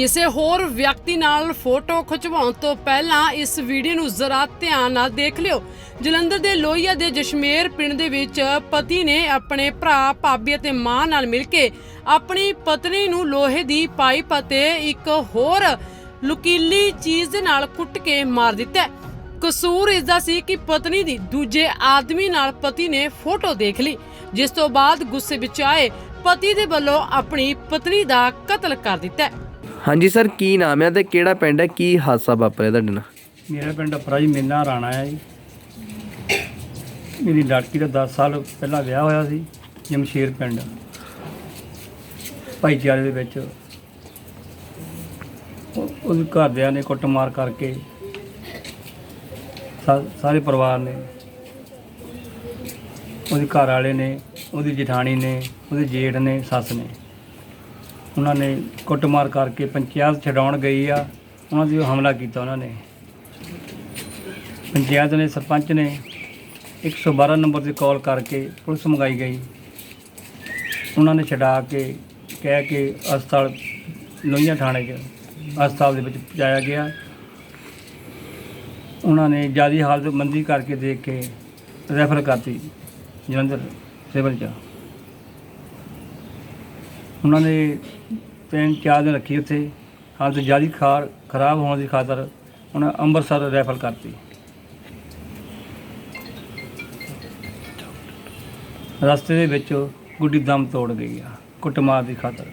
ਕਿਸੇ ਹੋਰ ਵਿਅਕਤੀ ਨਾਲ ਫੋਟੋ ਖਿਚਵਾਉਣ ਤੋਂ ਪਹਿਲਾਂ ਇਸ ਵੀਡੀਓ ਨੂੰ ਜ਼ਰਾ ਧਿਆਨ ਨਾਲ ਦੇਖ ਲਿਓ। ਜਲੰਧਰ ਦੇ ਲੋਹੀਆ ਦੇ ਜਸ਼ਮੇਰ ਪਿੰਡ ਦੇ ਵਿੱਚ ਪਤੀ ਨੇ ਆਪਣੇ ਭਰਾ ਭਾਬੀ ਅਤੇ ਮਾਂ ਨਾਲ ਮਿਲ ਕੇ ਆਪਣੀ ਪਤਨੀ ਨੂੰ ਲੋਹੇ ਦੀ ਪਾਈਪ ਅਤੇ ਇੱਕ ਹੋਰ ਲੁਕੀਲੀ ਚੀਜ਼ ਦੇ ਨਾਲ ਕੁੱਟ ਕੇ ਮਾਰ ਦਿੱਤਾ। ਕਸੂਰ ਇਸ ਦਾ ਸੀ ਕਿ ਪਤਨੀ ਦੀ ਦੂਜੇ ਆਦਮੀ ਨਾਲ ਪਤੀ ਨੇ ਫੋਟੋ ਦੇਖ ਲਈ, ਜਿਸ ਤੋਂ ਬਾਅਦ ਗੁੱਸੇ ਵਿੱਚ ਆਏ, ਪਤੀ ਦੇ ਵੱਲੋਂ ਆਪਣੀ ਪਤਨੀ ਦਾ ਕਤਲ ਕਰ ਦਿੱਤਾ। ਹਾਂਜੀ ਸਰ, ਕੀ ਨਾਮ ਹੈ ਤੇ ਕਿਹੜਾ ਪਿੰਡ ਹੈ? ਕੀ ਹਾਦਸਾ ਵਾਪਰਿਆ ਤੁਹਾਡੇ ਨਾਲ? ਮੇਰਾ ਪਿੰਡ ਅਪਰਾ ਜੀ ਮੇਨਾ ਰਾਣਾ ਹੈ ਜੀ। ਮੇਰੀ ਲੜਕੀ ਦਾ 10 ਸਾਲ ਪਹਿਲਾਂ ਵਿਆਹ ਹੋਇਆ ਸੀ, ਜਮਸ਼ੇਰ ਪਿੰਡ। ਭਾਈਚਾਰੇ ਦੇ ਵਿੱਚ ਉਹਦੇ ਘਰਦਿਆਂ ਨੇ ਕੁੱਟਮਾਰ ਕਰਕੇ ਸਾਰੇ ਪਰਿਵਾਰ ਨੇ, ਉਹਦੇ ਘਰ ਵਾਲੇ ਨੇ, ਉਹਦੀ ਜਠਾਣੀ ਨੇ, ਉਹਦੇ ਜੇਠ ਨੇ, ਸੱਸ ਨੇ। ਉਹਨਾਂ ਨੇ ਕੁੱਟਮਾਰ ਕਰਕੇ ਪੰਚਾਇਤ ਛਡਾਉਣ ਗਈ ਆ। ਉਹਨਾਂ ਦੀ ਹਮਲਾ ਕੀਤਾ ਉਹਨਾਂ ਨੇ। ਪੰਚਾਇਤ ਨੇ ਸਰਪੰਚ ਨੇ 112 ਨੰਬਰ ਤੇ ਕਾਲ ਕਰਕੇ ਪੁਲਿਸ ਮੰਗਾਈ ਗਈ। ਉਹਨਾਂ ਨੇ ਛਡਾ ਕੇ ਕਹਿ ਕੇ ਹਸਪਤਾਲ ਲੋਹੀਆਂ ਥਾਣੇ 'ਚ ਹਸਪਤਾਲ ਦੇ ਵਿੱਚ ਪਹੁੰਚਾਇਆ ਗਿਆ। ਉਹਨਾਂ ਨੇ ਜ਼ਿਆਦਾ ਹਾਲਤ ਮੰਦੀ ਕਰਕੇ ਦੇਖ ਕੇ ਰੈਫਰ ਕਰਤੀ ਜਲੰਧਰ ਸਿਵਲ 'ਚ। ਉਹਨਾਂ ਨੇ ਤਿੰਨ ਚਾਰ ਦਿਨ ਰੱਖੀ ਉੱਥੇ। ਹਾਲਤ ਜ਼ਿਆਦਾ ਖਾਰ ਖਰਾਬ ਹੋਣ ਦੀ ਖਾਤਰ ਉਹਨਾਂ ਅੰਮ੍ਰਿਤਸਰ ਰੈਫਰ ਕਰਤੀ। ਰਸਤੇ ਦੇ ਵਿੱਚ ਗੁੱਡੀ ਦਮ ਤੋੜ ਗਈ ਆ ਕੁੱਟਮਾਰ ਦੀ ਖਾਤਰ।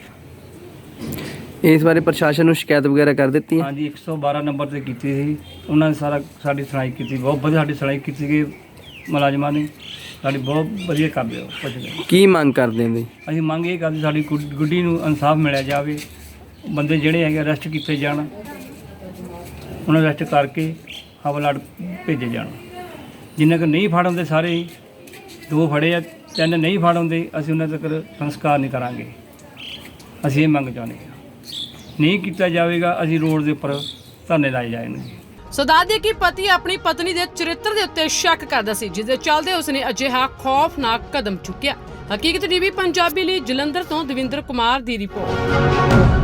ਇਸ ਬਾਰੇ ਪ੍ਰਸ਼ਾਸਨ ਨੂੰ ਸ਼ਿਕਾਇਤ ਵਗੈਰਾ ਕਰ ਦਿੱਤੀ ਹੈ? ਹਾਂਜੀ 112 ਨੰਬਰ ਤੇ ਕੀਤੀ ਸੀ। ਉਹਨਾਂ ਨੇ ਸਾਰਾ ਸਾਡੀ ਸੁਣਾਈ ਕੀਤੀ ਬਹੁਤ ਵਧੀਆ ਸਾਡੀ ਸੁਣਾਈ ਕੀਤੀ ਗਈ। ਮੁਲਾਜ਼ਮਾਂ ਨੇ ਸਾਡੀ ਬਹੁਤ ਵਧੀਆ ਕਰਦੇ ਹੋ ਪੁੱਛਦੇ ਕੀ। ਮੰਗ ਕਰਦੇ ਹੋ ਅਸੀਂ ਮੰਗ ਇਹ ਕਰਦੇ ਸਾਡੀ ਗੁੱਡ- ਗੁੱਡੀ ਨੂੰ ਇਨਸਾਫ ਮਿਲਿਆ ਜਾਵੇ ਬੰਦੇ ਜਿਹੜੇ ਹੈਗੇ ਅਰੈਸਟ ਕੀਤੇ ਜਾਣ ਉਹਨਾਂ ਅਰੈਸਟ ਕਰਕੇ ਹਵਾਲਾਟ ਭੇਜੇ ਜਾਣ। ਜਿੰਨਾ ਕਿ ਨਹੀਂ ਫੜ ਹੁੰਦੇ ਸਾਰੇ ਹੀ, ਦੋ ਫੜੇ ਆ ਤਿੰਨ ਨਹੀਂ ਫੜ ਹੁੰਦੇ ਅਸੀਂ ਉਹਨਾਂ ਤੱਕ ਸੰਸਕਾਰ ਨਹੀਂ ਕਰਾਂਗੇ। ਅਸੀਂ ਇਹ ਮੰਗ ਚਾਹੁੰਦੇ ਹਾਂ। ਨਹੀਂ ਕੀਤਾ ਜਾਵੇਗਾ ਅਸੀਂ ਰੋਡ ਦੇ ਉੱਪਰ ਧਰਨੇ ਲਾਏ ਜਾਣਗੇ ਸੋ ਦੱਸਦੇ ਕਿ ਪਤੀ ਆਪਣੀ ਪਤਨੀ ਦੇ ਚਰਿੱਤਰ ਦੇ ਉੱਤੇ ਸ਼ੱਕ ਕਰਦਾ ਸੀ, ਜਿਸ ਦੇ ਚੱਲਦੇ ਉਸਨੇ ਅਜਿਹਾ ਖੌਫਨਾਕ ਕਦਮ ਚੁੱਕਿਆ। ਹਕੀਕਤ ਟੀਵੀ, ਪੰਜਾਬੀ ਲਈ ਜਲੰਧਰ ਤੋਂ ਦਵਿੰਦਰ ਕੁਮਾਰ ਦੀ ਰਿਪੋਰਟ।